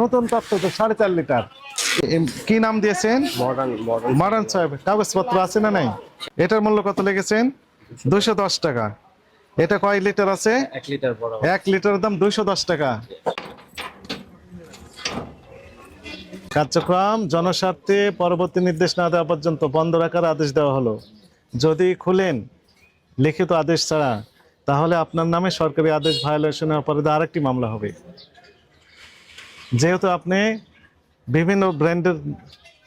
নতুন তত্ত্ব তো সাড়ে চার লিটার। কি নাম দিয়েছেন? মডার্ন সাহেব কাগজপত্র আছে না নাই? এটার মূল্য কত লেগেছেন? দুইশো দশ টাকা। এটা কয় লিটার আছে? এক লিটার লিটারের দাম দুইশো দশ টাকা। কার্যক্রম জনস্বার্থে পরবর্তী নির্দেশ না দেওয়া পর্যন্ত বন্ধ রাখার আদেশ দেওয়া হলো। যদি খুলেন লিখিত আদেশ ছাড়া তাহলে আপনার নামে সরকারি আদেশ ভায়োলেশনের অপরাধে আরেকটি মামলা হবে। যেহেতু আপনি বিভিন্ন ব্র্যান্ডের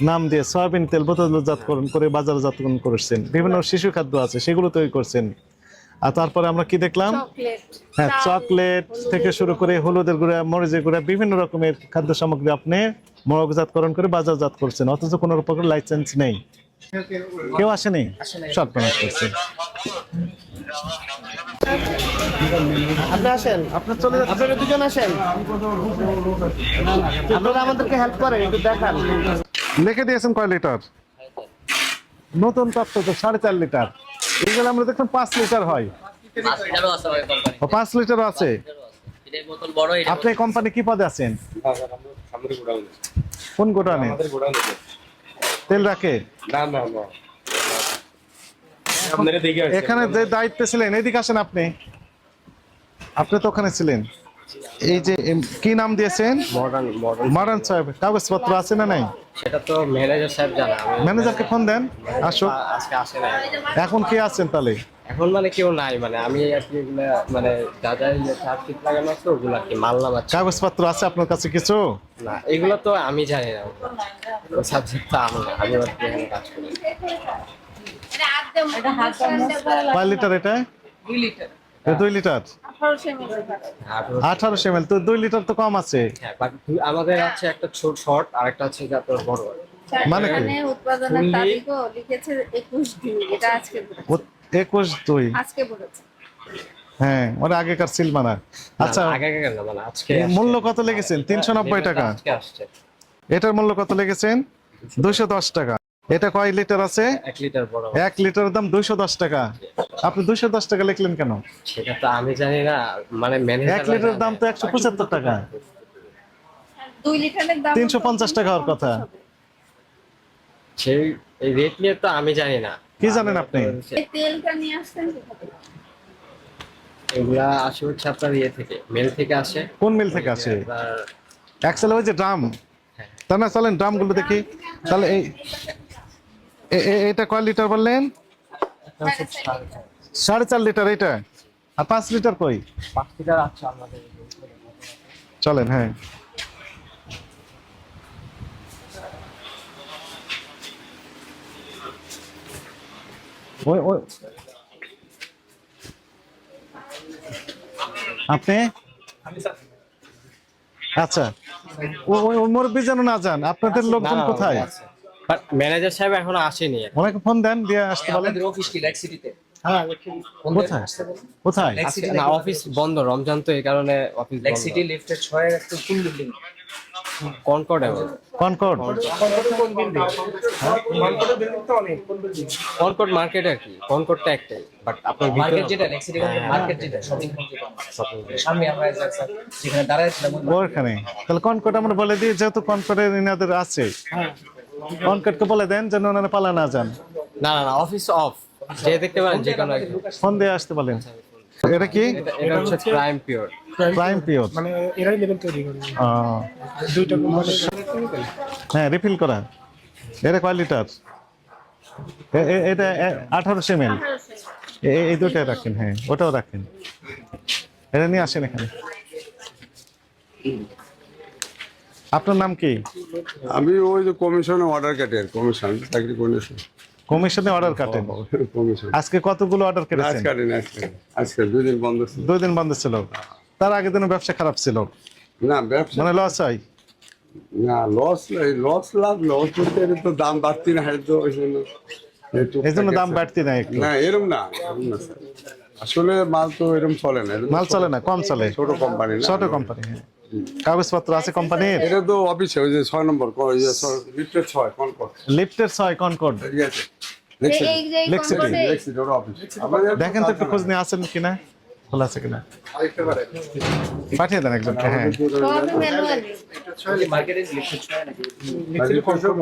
নাম দিয়ে সয়াবিন তেল বোতলজাতকরণ করে বাজারজাতকরণ করেছেন বিভিন্ন শিশু খাদ্য আছে সেগুলো তৈরি করছেন। আর তারপরে আমরা কি দেখলাম? হ্যাঁ চকলেট থেকে শুরু করে হলুদের গুঁড়া মরিচের গুঁড়া বিভিন্ন রকমের খাদ্য সামগ্রী আপনি মরকজাতকরণ করে বাজারজাত করছেন। অথচ কোনো প্রকার লাইসেন্স নেই। কেউ আসেনি? সব প্রমাণ করছে। আপনি আসেন। আপনার চলে যাচ্ছে। আপনারা দুজন আসেন। আপনারা আমাদেরকে হেল্প করেন একটু দেখান। লিখে দিয়েছেন কয় লিটার? নতুন তত্ত্ব তো সাড়ে চার লিটার। এইগুলো আমরা দেখলাম পাঁচ লিটার হয়। পাঁচ লিটার আছে আপনি কোম্পানি কি পদে আছেন? কোন গোডাউনে? আমাদের তেল রাখে? না না। এখানে যে দায়িত্বে ছিলেন এদিকে আসেন আপনি। আপনি তো ওখানে ছিলেন। এই যে কি নাম দিয়েছেন? মডার্ন সাহেব কাগজপত্র আছে না নাই? সেটা তো ম্যানেজার সাহেব জানা আমি ম্যানেজারকে ফোন দেন আসো আজকে আসে না এখন কে আছেন তাহলে? এখন মানে কেউ নাই মানে আমি আর কি এগুলা মানে যা যা লাগানো আছে ওগুলো কি কাগজপত্র আছে আপনার কাছে কিছু? না এগুলো তো আমি জানি না। সাবজেক্ট তো আমি এখানে কাজ করি। কয় লিটার এটা? দুই লিটার। আঠারোশো এম তো দুই লিটার তো কম আছে। হ্যাঁ, আমাদের আছে একটা ছোট শর্ট আর একটা আছে বড় মানে কি? মানে উৎপাদনের তারিখও লিখেছে একুশ দিন এটা আজকে বলেছে। ও- একুশ দুই? আজকে বলেছে। হ্যাঁ আগেকার সিল মানা আচ্ছা না মানে আজকে মূল্য কত লেগেছেন? তিনশো নব্বই এটা টাকা। আজকে আসছে। এটার মূল্য কত লেগেছেন? দুইশো দশ টাকা। এটা কয় লিটার আছে? এক লিটার বড় এক লিটারের দাম দুইশো দশ টাকা। আপনি দুইশো দশ টাকা লিখলেন কেন? সেটা তো আমি জানি না মানে এক লিটারের দাম তো একশো পঁচাত্তর টাকা। দুই লিটারের দাম তিনশো পঞ্চাশ টাকা হওয়ার কথা। সেই এই রেট নিয়ে তো আমি জানি না। কি জানেন আপনি? এই তেলটা নিয়ে আসতেন এগুলা আসে হচ্ছে আপনার ইয়ে থেকে মেল থেকে আসে। কোন মিল থেকে আসে? অ্যাক্সেল ওই যে ড্রাম তা না চলেন ড্রামগুলো দেখি। তাহলে এই এটা কয় লিটার বললেন? সাড়ে চার লিটার এটা? আর পাঁচ লিটার কই? পাঁচ লিটার আছে চলেন হ্যাঁ। ওই ওই। আপনি? আচ্ছা। ও- ওই মুরব্বী যেন না যান আপনাদের লোকজন কোথায়? বাট ম্যানেজার সাহেব এখনও আসেনি ওনাকে ফোন দেন দিয়ে আসতে বলেন। আপনাদের অফিস কি লেক সিটিতে কোথায়? কোথায়? না অফিস বন্ধ রমজান তো এই কারণে অফিস সিটি লিফটের ছয় একটু কোন building Concord Concord Concord market আর কি। কনকর্ডটা একটাই। বাট আপনার মার্কেট যেটা লেক মার্কেট যেটা শপিং সামনে আমরা যেখানে দাঁড়াইছিলাম ওখানে তাহলে কনকর্ড আমরা বলে দিই যেহেতু কনকর্ডের ইনাদের আছে। কনকর্ডকে বলে দেন যেন ওনারা পালা না যান। না না না অফিস অফ যে দেখতে পারেন যে কোনো একজন। ফোন দিয়ে আসতে বলেন। এটা কি? এটা- হচ্ছে প্রাইম পিওর প্রাইম পিওর মানে এরাই লেভেল তৈরি করে। দুইটা হ্যাঁ রিফিল করা। এটা কয় লিটার এটা আঠারোশো এম এল এই দুটাই রাখেন হ্যাঁ ওটাও রাখেন। এটা নিয়ে আসেন এখানে। আপনার নাম কি? আমি ওই যে কমিশনে অর্ডার কাটি আর কমিশন চাকরি কমিশন কমিশনে অর্ডার কাটেন কমিশন আজকে কতগুলো অর্ডার কেটেছেন? কাটি না আজকে। আজকে দুই দিন বন্ধ ছিল। দুই দিন বন্ধ ছিল। তার আগের দিনও ব্যবসা খারাপ ছিল? না ব্যবসা মানে লস হয়? না লস লস লাভ লস বলতে এর তো দাম বাড়তি না হয় তো ওই জন্য এই জন্য দাম বাড়তি না একটু? না এরম না এরম না আসলে মাল তো এরম চলে না মাল চলে না কম চলে। ছোট কোম্পানি ছোট কোম্পানি হ্যাঁ। কাগজপত্র আছে কোম্পানির এটা তো অফিসে ওই যে ছয় নম্বর লিফটের ছয় কোন কর লিফটের ছয় কনকর্ড। কনকর্ডে দেখেন তো একটু খোঁজ নিয়ে আছেন কিনা। খোলা আছে কিনা? পাঠিয়ে দেন একজনকে হ্যাঁ।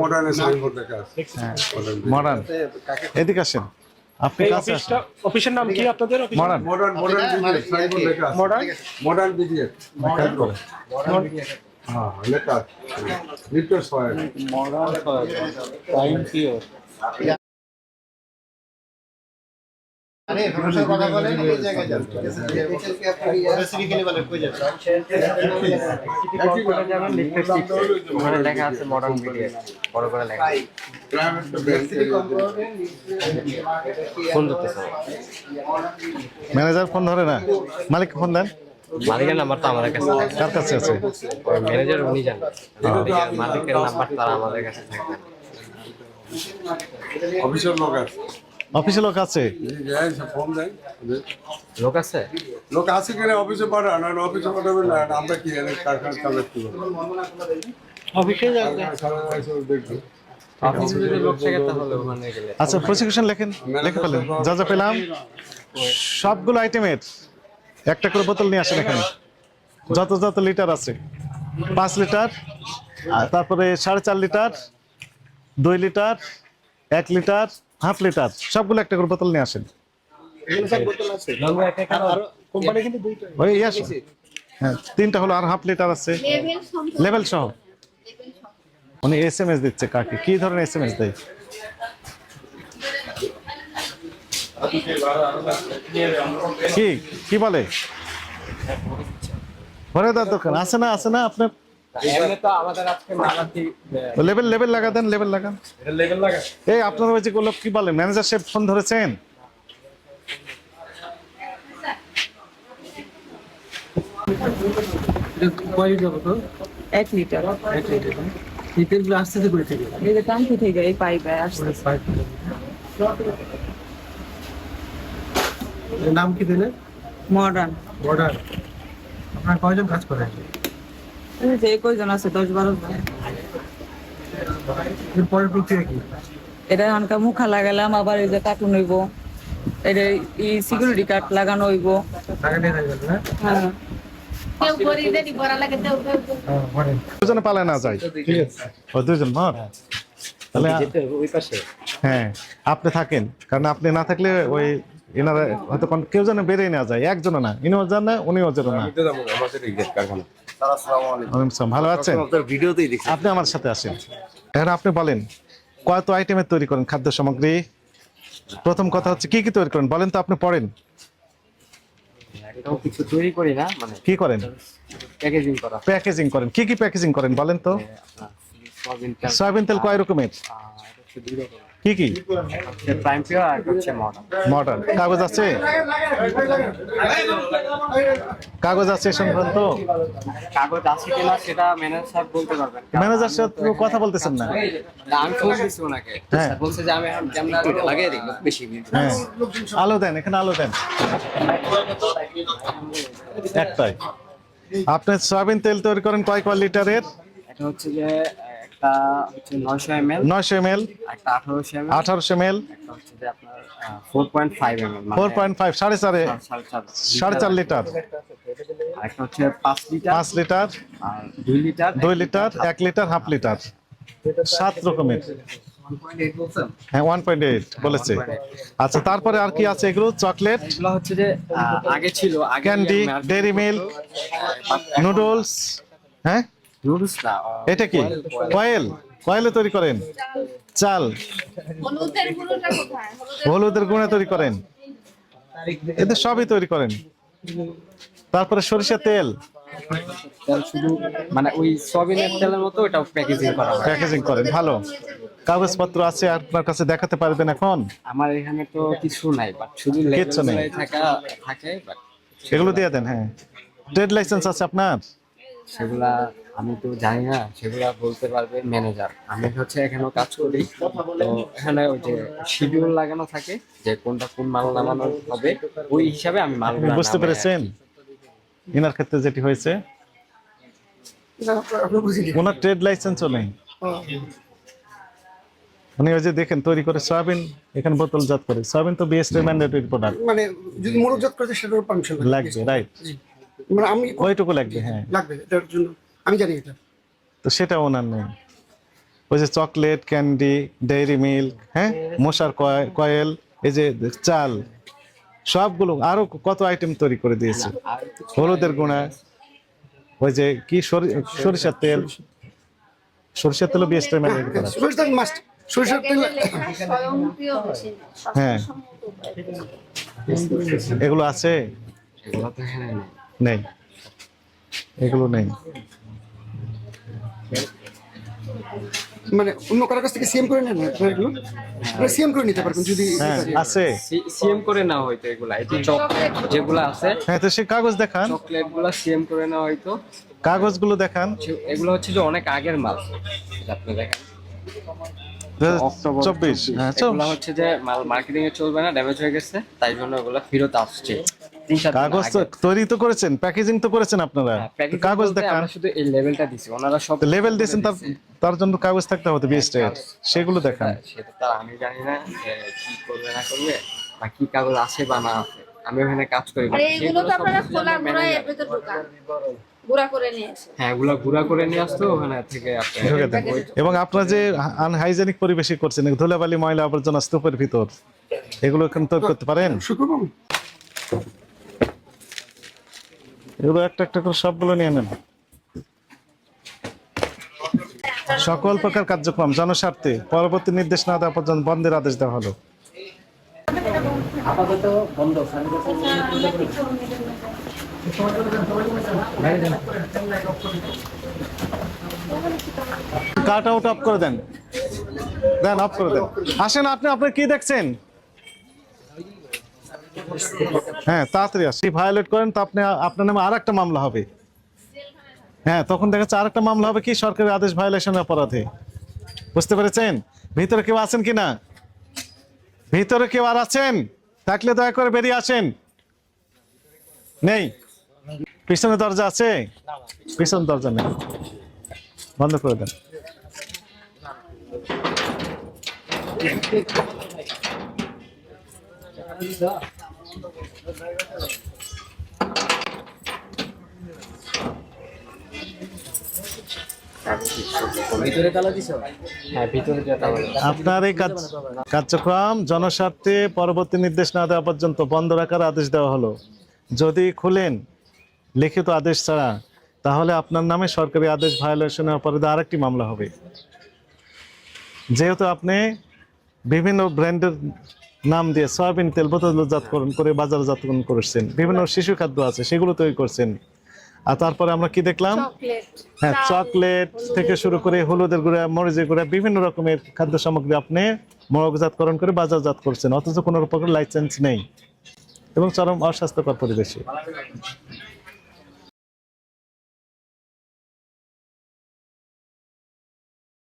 মডার্ন হ্যাঁ মডার্ন এদিকে আসেন। আপনি কাছে অফিসটা আসেন। অফিসের নাম কি আপনাদের office modern. Modern modern business signboard লেখা আছে। মডার্ন? মডার্ন বিজনেস হ্যাঁ লেখা আছে। লিটার সয়েল ওখানে লেখা আছে মডার্ন মিডিয়া বড় করে লেখা ফোন ধরতেছে ম্যানেজার ফোন ধরে না? মালিক ফোন দেন। মালিকের নাম্বার তো আমাদের কাছে। কার কাছে আছে? ম্যানেজার উনি জানেন মালিকের মালিকের নাম্বার তারা আমাদের কাছে থাকে। অফিসের লোক আছে অফিসে লোক আছে? দেয় লোক আছে? লোক আছে কিনা অফিসে পাঠান আর অফিসে পাঠাবেন না আমরা কি এর কারখানা অফিসে দেখব অফিসে আচ্ছা প্রসিকিউশন লেখেন লেখে পেলেন যা যা পেলাম সবগুলো আইটেমের একটা করে বোতল নিয়ে আসেন এখানে। যত যত লিটার আছে। পাঁচ লিটার তারপরে সাড়ে চার লিটার দুই লিটার এক লিটার হাফ লিটার সবগুলো একটা করে বোতল নিয়ে আসেন। হ্যাঁ তিনটা হলো আর হাফ লিটার আছে। লেভেল সহ। উনি এস এম এস দিচ্ছে কাকে কি ধরনের এস এম এস দেয়? কি? কি বলে? ভরে দোকান আছে না আছে না আপনার? এমনি তো আমাদের আজকে মালাতি লেভেল লেভেল লাগা দেন লেভেল লাগান। লেভেল এই আপনার ওই যে গোলাপ কি বলে? ম্যানেজার সাহেব ফোন ধরেছেন? এক লিটার। এক লিটার এই তেলগুলো আস্তে আস্তে করে থেকে এই যে টাঙ্কি থেকে এই পাইপে আসছে। নাম কি দিলে মডার্ন। বর্ডার আপনার কয়জন কাজ করেন? যে কয়জন আছে দশ বারো জন। এর প্রক্রিয়া কি? এটা মুখা লাগালাম আবার এই যে কার্টুন হইব। এটা ই সিকিউরিটি কার্ড লাগানো হইব। হ্যাঁ? হ্যাঁ। দুজনে পালায় না যায়। ঠিক আছে। ও দুজন মর? তাহলে ওই পাশে। হ্যাঁ আপনি থাকেন। কারণ আপনি না থাকলে ওই এনারা হয়তো কেউ যেন বেরিয়ে না যায় একজনও না। ইনিও যান না। উনিও যেন না ভালো আছেন? ভিডিওতেই আপনি আমার সাথে আসেন এখন আপনি বলেন কত আইটেমের তৈরি করেন খাদ্য সামগ্রী? প্রথম কথা হচ্ছে কি কি তৈরি করেন? বলেন তো আপনি পড়েন। কিছু তৈরি করি না মানে কি করেন? প্যাকেজিং করা। প্যাকেজিং করেন। কি কি প্যাকেজিং করেন? বলেন তো। সয়াবিন তেল। কয় রকমের? দুই কি কি? প্রাইম পিওর আর হচ্ছে মডার্ন মডার্ন কাগজ আছে? কাগজ আছে সংক্রান্ত? কাগজ আছে কিনা সেটা ম্যানেজার সাহেব বলতে পারবেন। ম্যানেজার তো কথা বলতেছেন না। না, আমি ফোন দিচ্ছি ওনাকে। হ্যাঁ। বলছে যে আমি এখন ক্যামেরা লাগিয়ে দিই বেশি হ্যাঁ। আলো দেন এখানে আলো দেন। একটাই। আপনি সয়াবিন তেল তৈরি করেন কয় কয় লিটারের? এটা হচ্ছে যে একটা হচ্ছে একটা একটা হচ্ছে যে আপনার সাড়ে চারে। সাড়ে চার লিটার। একটা হচ্ছে পাঁচ লিটার। লিটার। আর লিটার হাফ লিটার। সাত রকমের। হ্যাঁ ওয়ান পয়েন্ট এইট বলেছে। আচ্ছা তারপরে আর কি আছে এগুলো? চকলেট। হচ্ছে যে আগে ছিল ক্যান্ডি ডেরি মিল্ক নুডলস হ্যাঁ? নুডলস না এটা কি? কয়েল কয়েলে। তৈরি করেন? চাল। হলুদের গুঁড়োটা কোথায়? হলুদের হলুদের গুঁড়া তৈরি করেন। এদের সবই তৈরি করেন। তারপরে সরিষার তেল। তেল শুধু মানে ওই সয়াবিনের তেলের মতো ওটাও প্যাকেজিং করা হয়। প্যাকেজিং করেন ভালো। কাগজপত্র আছে আপনার কাছে দেখাতে পারবেন এখন। আমার এখানে তো কিছু নাই বাট শুধু নেই। থাকে বাট এগুলো দিয়ে দেন হ্যাঁ। ট্রেড লাইসেন্স আছে আপনার? সেগুলা আমি তো জানি না সেগুলা বলতে পারবে ম্যানেজার আমি হচ্ছে এখানেও কাজ করি। তো এখানে ওই যে শিডিউল লাগানো থাকে যে কোনটা কোন মাল নামানো হবে ওই হিসাবে আমি মাল বুঝতে পেরেছেন? ইনার ক্ষেত্রে যেটি হয়েছে ওনার ট্রেড লাইসেন্সও নেই। উনি ওই যে দেখেন তৈরি করে সয়াবিন এখানে বোতলজাত করে। সয়াবিন তো বিএসটি ম্যান্ডেটরি প্রোডাক্ট মানে যদি মনোযোগ করে সেটার পারমিশন লাগবে। রাইট মানে আমি ওইটুকু লাগবে হ্যাঁ। লাগবে এটার জন্য। আমি জানি এটা। তো সেটা ওনার নেই ওই যে চকলেট ক্যান্ডি ডেইরি মিল্ক হ্যাঁ? মশার কয়- কয়েল এই যে চাল সবগুলো আরও কত আইটেম তৈরি করে দিয়েছে। হলুদের গুঁড়া ওই যে কি সরি- সরিষার তেল? সরিষার তেলও বিএসটি সরিষার তেল হ্যাঁ। এগুলো আছে? নেই। এগুলো নেই। মানে অন্য কারোর কাছ থেকে সিএম করে নেন আপনারা এগুলো? সিএম করে নিতে পারবেন যদি হ্যাঁ আছে। সিএম করে নেওয়া হয়তো এগুলা। এই চকলেট যেগুলো আছে। হ্যাঁ তো সে কাগজ দেখান। চকলেটগুলা সিএম করে নেওয়া হয়তো। কাগজগুলো দেখান। এগুলো হচ্ছে যে অনেক আগের মাল। আপনি দেখেন। চব্বিশ। হ্যাঁ এগুলো হচ্ছে যে মাল মার্কেটিং এ চলবে না ড্যামেজ হয়ে গেছে। তাই জন্য এগুলো ফেরত আসছে। কাগজ তো তৈরি তো করেছেন প্যাকেজিং তো করেছেন আপনারা। হ্যাঁ, কাগজ দেখান। আমরা শুধু এই লেভেলটা দিছি ওনারা সব লেভেল দিয়েছেন তার তার জন্য কাগজ থাকতে হবে বিএসটি সেগুলো দেখান। হ্যাঁ, সেটা তো আমি জানি না কি করবে না করবে বা কি কাগজ আছে বা না আছে। আমি ওখানে কাজ করি আর এইগুলো তো আপনারা খোলা যে এর। ভেতর ঢোকান। করে নিয়ে এসে হ্যাঁ এগুলো ঘুরা করে নিয়ে আসতো ওখানে থেকে আপনি এবং আপনারা যে আনহাইজেনিক পরিবেশই করছেন ধুলাবালি ময়লা আবর্জনা স্তূপের ভিতর এগুলো এখন তৈরি করতে পারেন? এগুলো একটা একটা করে সবগুলো নিয়ে নেন। সকল প্রকার কার্যক্রম জনস্বার্থে। পরবর্তী নির্দেশ না দেওয়া পর্যন্ত বন্ধের আদেশ দেওয়া হলো। আপাতত বন্ধ। কাট আউট অফ করে দেন। দেন অফ করে দেন। আসেন আপনি আপনি কি দেখছেন? হ্যাঁ তাড়াতাড়ি আসি ভায়োলেট করেন, তো আপনি আপনার নামে আর একটা মামলা হবে। হ্যাঁ তখন দেখা যাচ্ছে আর একটা মামলা হবে কি? সরকারি আদেশ ভায়োলেশন অপরাধে। বুঝতে পেরেছেন? ভিতরে কেউ আছেন কি না? ভিতরে কেউ আর আছেন? থাকলে দয়া করে বেরিয়ে আসেন। নেই? পিছনে দরজা আছে? পিছনে দরজা নেই। বন্ধ করে দেন। ভিতরে আপনার এই কার্যক্রম জনস্বার্থে পরবর্তী নির্দেশ না দেওয়া পর্যন্ত বন্ধ রাখার আদেশ দেওয়া হলো। যদি খুলেন লিখিত আদেশ ছাড়া তাহলে আপনার নামে সরকারি আদেশ ভায়োলেশনের অপরাধে আরেকটি মামলা হবে। যেহেতু আপনি বিভিন্ন ব্র্যান্ডের নাম দিয়ে সয়াবিন তেল বোতলজাতকরণ করে বাজারজাতকরণ করেছেন। বিভিন্ন শিশু খাদ্য আছে সেগুলো তৈরি করছেন। আর তারপরে আমরা কি দেখলাম? হ্যাঁ চকলেট থেকে শুরু করে হলুদের গুঁড়া মরিচের গুঁড়া বিভিন্ন রকমের খাদ্য সামগ্রী আপনি মরগজাতকরণ করে বাজারজাত করছেন। অথচ কোনো রকম লাইসেন্স নেই। এবং চরম অস্বাস্থ্যকর পরিবেশে।